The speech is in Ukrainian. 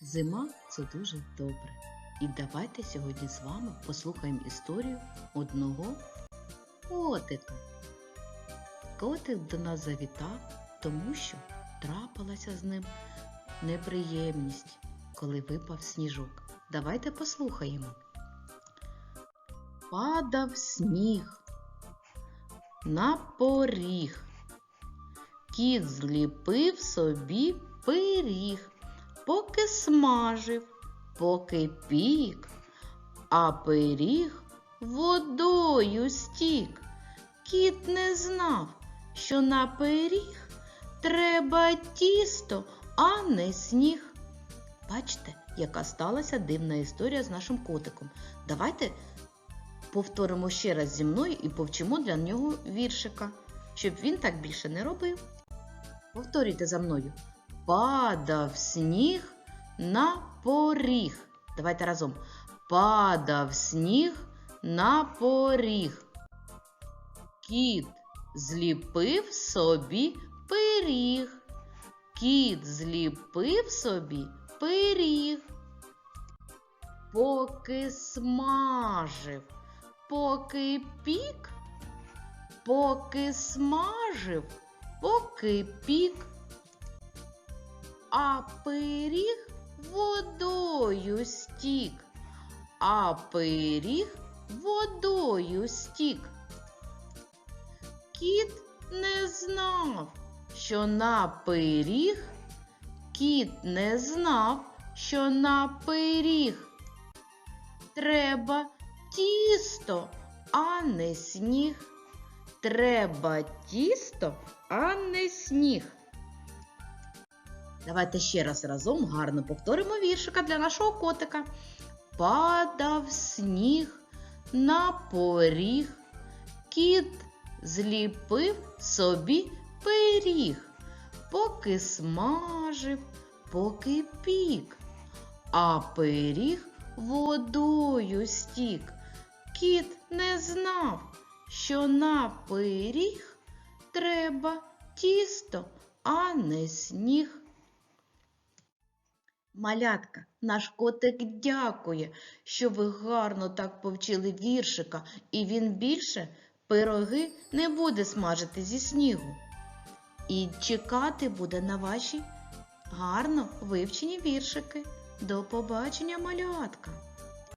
Зима це дуже добре. І давайте сьогодні з вами послухаємо історію одного котика. Котик до нас завітав, тому що трапилася з ним неприємність, коли випав сніжок. Давайте послухаємо. Падав сніг на поріг. Кіт зліпив собі пиріг, поки смажив, поки пік, а пиріг водою стік. Кіт не знав, що на пиріг треба тісто, а не сніг. Бачите, яка сталася дивна історія з нашим котиком. Давайте повторимо ще раз зі мною і повчимо для нього віршика, щоб він так більше не робив. Повторюйте за мною. Падав сніг на поріг. Давайте разом. Падав сніг на поріг. Кіт зліпив собі пиріг. Кіт зліпив собі пиріг. Поки смажив, поки пік, поки смажив, поки пік, а пиріг водою стік, а пиріг водою стік. Кіт не знав, що на пиріг, кіт не знав, що на пиріг треба тісто, а не сніг. Треба тісто, а не сніг. Давайте ще раз разом гарно повторимо віршика для нашого котика. Падав сніг на поріг, кіт зліпив собі пиріг, поки смажив, поки пік, а пиріг водою стік. Кіт не знав, що на пиріг треба тісто, а не сніг. Малятка, наш котик дякує, що ви гарно так повчили віршика, і він більше пироги не буде смажити зі снігу. І чекати буде на ваші гарно вивчені віршики. До побачення, малятка!